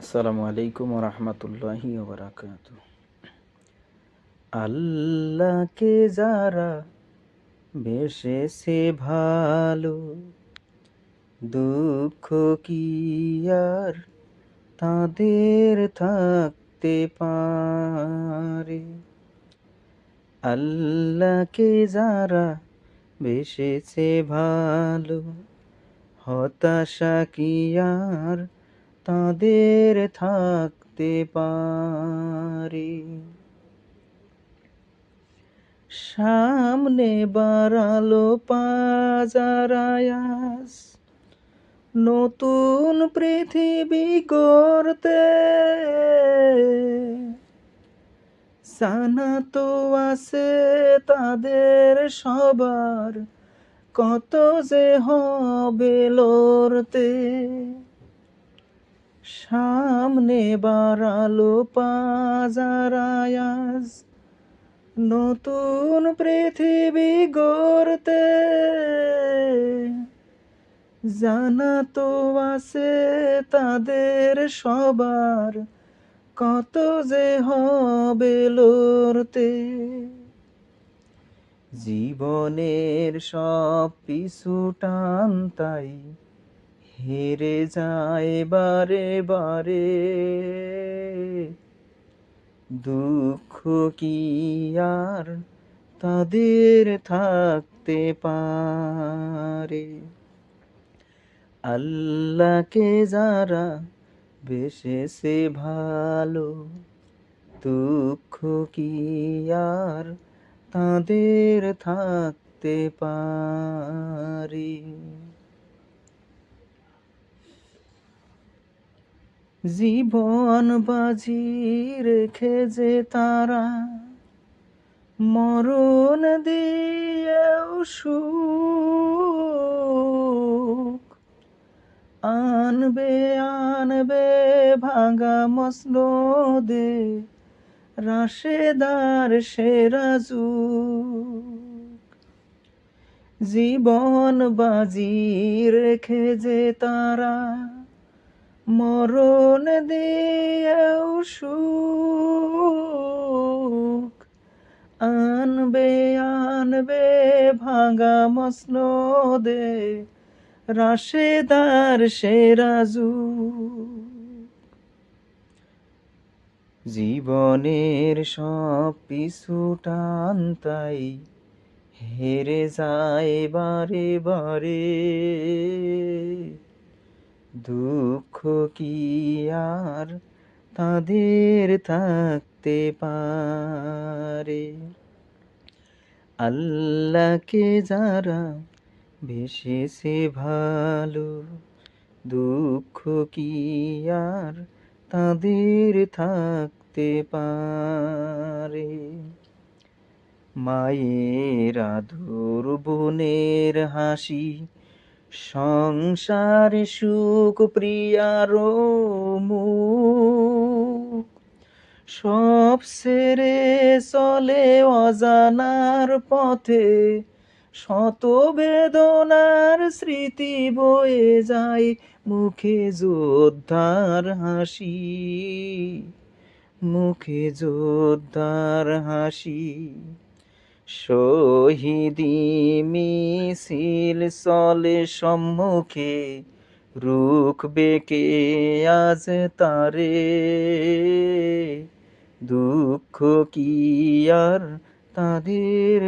আসসালামু আলাইকুম রহমতুল্লাহি ওবরাকাত। আল্লাহকে যারা বেশেছে ভালো, দুঃখ কি আর তাদের থাকতে পারে? আল্লাহকে যারা বেশেছে ভালো, হতাশা কি আর তাদের থাকতে পারে। সামনে বাড়ালো পাজারায়াস নতুন পৃথিবী গড়তে। জানা তো আছে তাদের সবার, কত যে হবে লড়তে। সামনে বাড়ালো পাজারায়াজ নতুন পৃথিবী গড়তে জানা তো আছে তাদের সবার কত যে হবে লড়তে। জীবনের সব পিছু টান তাই হেরে যায় বারে বারে। দুঃখ কি আর তাদের থাকতে পারে? আল্লাহকে যারা বেশেছে ভালো, দুঃখ কি আর তাদের থাকতে পারে? জীবন বাজি রেখে যে তারা মরণ দিয়েও সুখ। আনবে আনবে, ভাঙা মসনদে রাশেদার সেরাজু জীবন বাজি রেখে যে তারা মরণ দিয়েও সুখ। আনবে আনবে, ভাঙা মসনদে, রাশেদার সেরাজু জীবনের সব পিছু টান তাই হেরে যায় বারে বারে। দুঃখ কি আর তাদের থাকতে পারে? আল্লাহকে যারা বেশেছে ভালো, দুঃখ কি আর তাদের থাকতে পারে? মায়ের আদর, বোনের হাসি সংসার সুখ প্রিয়ার মুখ সব সেরে চলে অজানার পথে শত বেদনার স্মৃতি বয়ে যায় মুখে যোদ্ধার হাসি। মুখে যোদ্ধার হাসি। শহীদি মিছিল চলে সম্মুখে রুখবে কে আজ তারে। দুঃখ কি আর তাদের